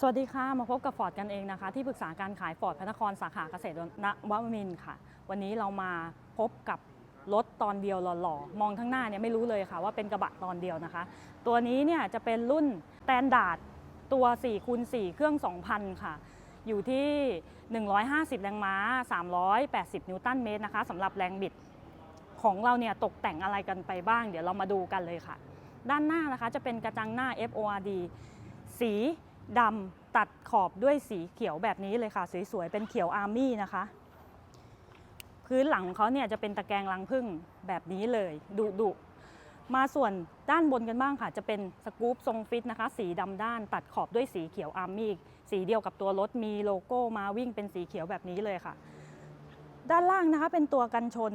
สวัสดีค่ะ มาพบกับฟอร์ดกันเองนะคะ ที่ปรึกษาการขายฟอร์ดพระนครสาขาเกษตรนวมินทร์ค่ะ วันนี้เรามาพบกับรถตอนเดียวหล่อๆ มองข้งหน้าเนี่ยไม่รู้เลยค่ะว่าเป็นกระบะตอนเดียวนะคะ ตัวนี้เนี่ยจะเป็นรุ่นแตนดาร์ดตัว4คูณ4เครื่อง 2,000 ค่ะ อยู่ที่ 150 แรงม้า 380 นิวตันเมตรนะคะสำหรับแรงบิดของเราเนี่ยตกแต่งอะไรกันไปบ้าง เดี๋ยวเรามาดูกันเลยค่ะ ด้านหน้านะคะจะเป็นกระจังหน้า FORD สี ดำตัดขอบด้วยสีเขียวแบบนี้เลยค่ะ สวยๆ เป็นเขียวอาร์มี่นะคะ พื้นหลังของเขาเนี่ยจะเป็นตะแกรงรังผึ้งแบบนี้เลยดุดุมาส่วนด้านบนกันบ้างค่ะ จะเป็นสกู๊ปทรงฟิตนะคะ สีดำด้านตัดขอบด้วยสีเขียวอาร์มี่สีเดียวกับตัวรถมีโลโก้มาวิ่งเป็นสีเขียวแบบนี้เลยค่ะ ด้านล่างนะคะเป็นตัวกันชน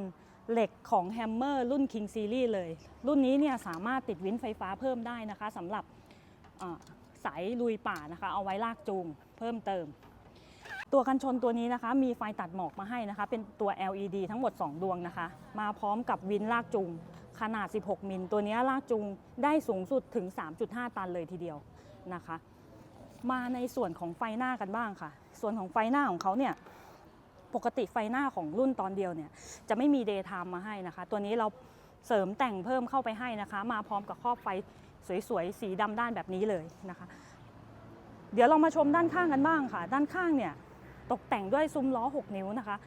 เหล็กของแฮมเมอร์รุ่น King Series เลย รุ่นนี้เนี่ยสามารถติดวินไฟฟ้าเพิ่มได้นะคะสำหรับ สายลุยป่านะคะ เอาไว้ลากจูงเพิ่มเติม ตัวกันชนตัวนี้นะคะ มีไฟตัดหมอกมาให้นะคะ เป็นตัว LED ทั้งหมด 2 ดวงนะคะ มาพร้อมกับวินลากจูงขนาด 16 มิล ตัวนี้ลากจูงได้สูงสุดถึง 3.5 ตันเลยทีเดียวนะคะ มาในส่วนของไฟหน้ากันบ้างค่ะ ส่วนของไฟหน้าของเขาเนี่ยปกติไฟหน้าของรุ่นตอนเดียวเนี่ยจะไม่มี daytime มาให้นะคะ ตัวนี้เราเสริมแต่งเพิ่มเข้าไปให้นะคะ มาพร้อมกับครอบไฟ สวยๆ สีดำด้านแบบนี้เลยนะคะ เดี๋ยวเรามาชมด้านข้างกันบ้างค่ะ ด้านข้างเนี่ยตกแต่งด้วยซุ้มล้อ 6 นิ้วนะคะ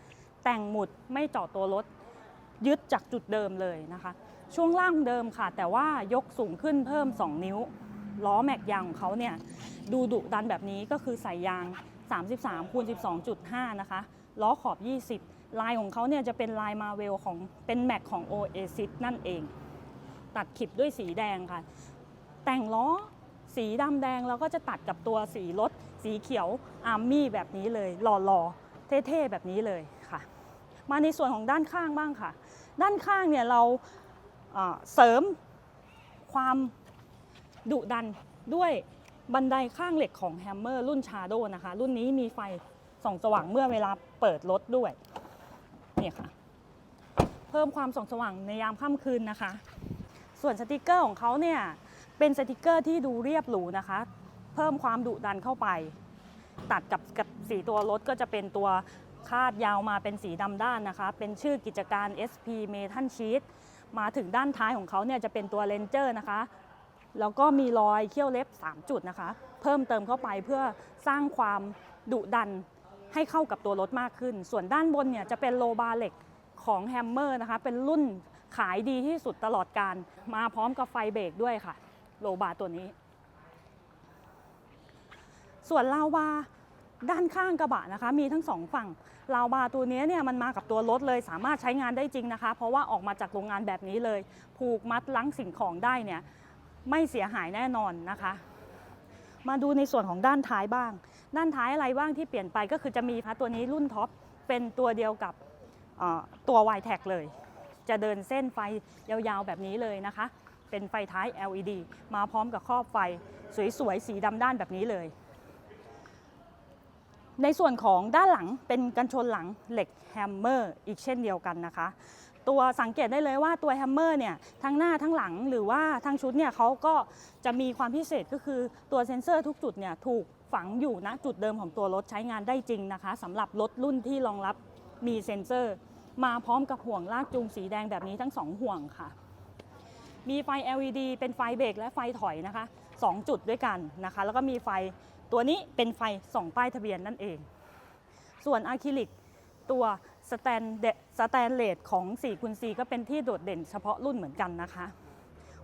แต่งหมุดไม่เจาะตัวรถ ยึดจากจุดเดิมเลยนะคะ ช่วงล่างเดิมค่ะ แต่ว่ายกสูงขึ้นเพิ่ม 2 นิ้ว ล้อแม็กยางของเขาเนี่ยดูดุดันแบบนี้ก็คือใส่ยาง 33คูณ12.5 นะคะ ล้อขอบ 20 ลายของเขาเนี่ยจะเป็นลายมาเวลของเป็นแม็กของ Oasis นั่นเอง ตัดขิบด้วยสีแดงค่ะ แต่งล้อสีดำแดงแล้วก็จะตัดกับตัวสีรถ สีเขียวอาร์มี่แบบนี้เลยหล่อๆเท่ๆแบบนี้เลยค่ะ มาในส่วนของด้านข้างบ้างค่ะ ด้านข้างเนี่ยเราเอ่อเสริมความดุดันด้วยบันไดข้างเหล็กของแฮมเมอร์รุ่นชาโดนะคะ รุ่นนี้มีไฟส่องสว่างเมื่อเวลาเปิดรถด้วยเนี่ยค่ะ เพิ่มความส่องสว่างในยามค่ำคืนนะคะ ส่วนสติกเกอร์ของเขาเนี่ย เป็นสติกเกอร์ที่ดูเรียบหรูนะคะ เพิ่มความดุดันเข้าไป ตัดกับกับสีตัวรถก็จะเป็นตัวคาดยาวมาเป็นสีดำด้านนะคะ เป็นชื่อกิจการ SP m e t a l Sheet มาถึงด้านท้ายของเขาเนี่ยจะเป็นตัวเลนเจอร์นะคะแล้วก็มีรอยเขี้ยวเล็บ 3 จุดนะคะ เพิ่มเติมเข้าไปเพื่อสร้างความดุดันให้เข้ากับตัวรถมากขึ้น ส่วนด้านบนเนี่ยจะเป็นโลบาเหล็กของแฮมเมอร์นะคะ เป็นรุ่นขายดีที่สุดตลอดการ มาพร้อมกับไฟเบรกด้วยค่ะ โลบาร์ตัวนี้ ส่วนลาวาด้านข้างกระบะนะคะ มีทั้งสองฝั่งลาวาตัวนี้เนี่ยมันมากับตัวรถเลยสามารถใช้งานได้จริงนะคะ เพราะว่าออกมาจากโรงงานแบบนี้เลย ผูกมัดลังสิ่งของได้เนี่ยไม่เสียหายแน่นอนนะคะ มาดูในส่วนของด้านท้ายบ้าง ด้านท้ายอะไรบ้างที่เปลี่ยนไปก็คือจะมีพระตัวนี้รุ่นท็อปเป็นตัวเดียวกับเอ่อตัว y t e c เลย จะเดินเส้นไฟยาวๆแบบนี้เลยนะคะ เป็นไฟท้าย LED มาพร้อมกับครอบไฟสวยๆ สีดำด้านแบบนี้เลย ในส่วนของด้านหลังเป็นกันชนหลังเหล็กแฮมเมอร์อีกเช่นเดียวกันนะคะ ตัวสังเกตได้เลยว่าตัวแฮมเมอร์เนี่ยทั้งหน้าทั้งหลังหรือว่าทั้งชุดเนี่ยเขาก็จะมีความพิเศษก็คือตัวเซ็นเซอร์ทุกจุดเนี่ยถูกฝังอยู่ณจุดเดิมของตัวรถใช้งานได้จริงนะคะสำหรับรถรุ่นที่รองรับมีเซ็นเซอร์ มาพร้อมกับห่วงลากจูงสีแดงแบบนี้ทั้งสองห่วงค่ะ มีไฟ LED เป็นไฟเบรกและไฟถอยนะคะ 2 จุดด้วยกันนะคะ แล้วก็มีไฟตัวนี้เป็นไฟส่องป้ายทะเบียนนั่นเอง ส่วนอะคริลิกตัวสแตนเดสแตนเลสของ4คูณ4ก็เป็นที่โดดเด่นเฉพาะรุ่นเหมือนกันนะคะ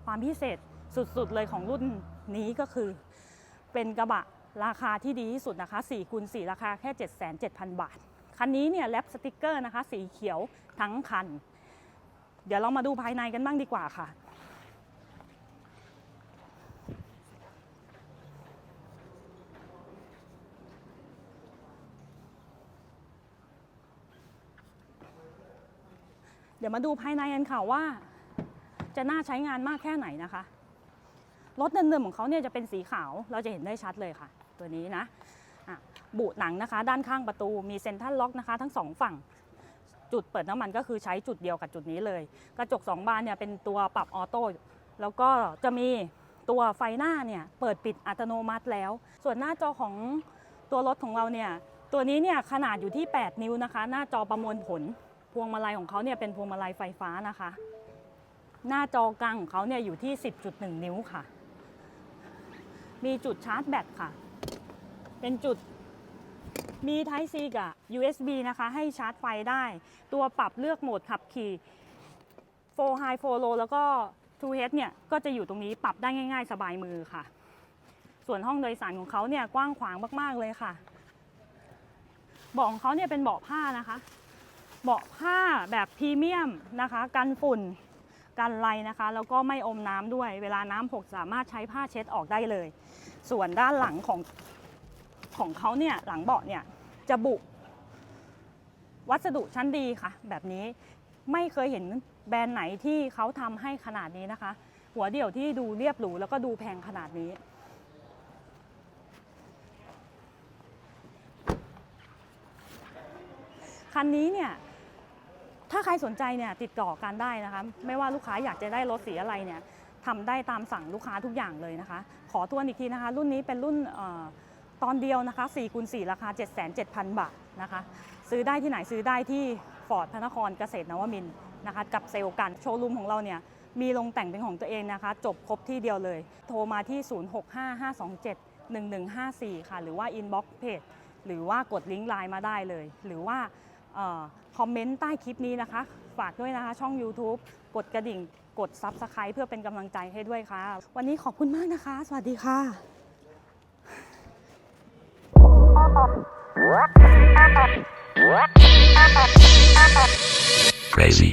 ความพิเศษสุดๆเลยของรุ่นนี้ก็คือ เป็นกระบะราคาที่ดีที่สุดนะคะ4คูณ4ราคาแค่ 7,700บาท คันนี้เนี่ยแรปสติกเกอร์นะคะ สีเขียวทั้งคัน เดี๋ยวเรามาดูภายในกันบ้างดีกว่าค่ะ เดี๋ยวมาดูภายในกันค่ะว่า จะน่าใช้งานมากแค่ไหนนะคะ รถเดิมๆของเขาเนี่ยจะเป็นสีขาวเราจะเห็นได้ชัดเลยค่ะ ตัวนี้นะบุหนังนะคะ ด้านข้างประตูมีเซ็นทรัลล็อกนะคะ ทั้งสองฝั่งจุดเปิดน้ำมันก็คือใช้จุดเดียวกับจุดนี้เลย กระจกสองบานเนี่ยเป็นตัวปรับออโต้แล้วก็จะมีตัวไฟหน้าเนี่ยเปิดปิดอัตโนมัติแล้ว ส่วนหน้าจอของตัวรถของเราเนี่ยตัวนี้เนี่ยขนาดอยู่ที่ 8 นิ้วนะคะ หน้าจอประมวลผล วงมาลัยของเขาเนี่ยเป็นพวงมาลัยไฟฟ้านะคะ หน้าจอกลางของเขาเนี่ยอยู่ที่ 10.1 นิ้วค่ะ มีจุดชาร์จแบตค่ะ เป็นจุดมี Type C กับ USB นะคะ ให้ชาร์จไฟได้ ตัวปรับเลือกโหมดขับขี่4 High 4 Low แล้วก็ 2Head เนี่ย ก็จะอยู่ตรงนี้ปรับได้ง่าย ๆ สบายมือค่ะ ส่วนห้องโดยสารของเขาเนี่ย กว้างขวางมาก ๆ เลยค่ะ เบาะของเขาเนี่ยเป็นเบาะผ้านะคะ เบาะผ้าแบบพรีเมียมนะคะ กันฝุ่น กันไรนะคะ แล้วก็ไม่อมน้ำด้วย เวลาน้ำหกสามารถใช้ผ้าเช็ดออกได้เลย ส่วนด้านหลังของของเขาเนี่ยหลังเบาะเนี่ยจะบุ วัสดุชั้นดีค่ะ แบบนี้ไม่เคยเห็นแบรนด์ไหนที่เขาทำให้ขนาดนี้นะคะ หัวเดี่ยวที่ดูเรียบหรูแล้วก็ดูแพงขนาดนี้คันนี้เนี่ย ถ้าใครสนใจเนี่ยติดต่อกันได้นะคะ ไม่ว่าลูกค้าอยากจะได้รถสีอะไรเนี่ยทำได้ตามสั่งลูกค้าทุกอย่างเลยนะคะ ขอทวนอีกทีนะคะ รุ่นนี้เป็นรุ่นออตอนเดียวนะคะ4คูณ4ราคา 77,000 บาทนะคะ ซื้อได้ที่ไหนซื้อได้ที่ฟอร์ดพระนครเกษตรนวมินทร์นะคะกับเซลล์กันโชว์รูมของเราเนี่ยมีลงแต่งเป็นของตัวเองนะคะ จบครบที่เดียวเลย โทรมาที่ 0655271154 ค่ะ หรือว่าอินบ็อกซ์เพจหรือว่ากดลิงก์ไลน์มาได้เลย หรือว่า คอมเมนต์ใต้คลิปนี้นะคะ ฝากด้วยนะคะช่อง YouTube กดกระดิ่ง กด Subscribe เพื่อเป็นกำลังใจให้ด้วยค่ะ วันนี้ขอบคุณมากนะคะ สวัสดีค่ะ Crazy.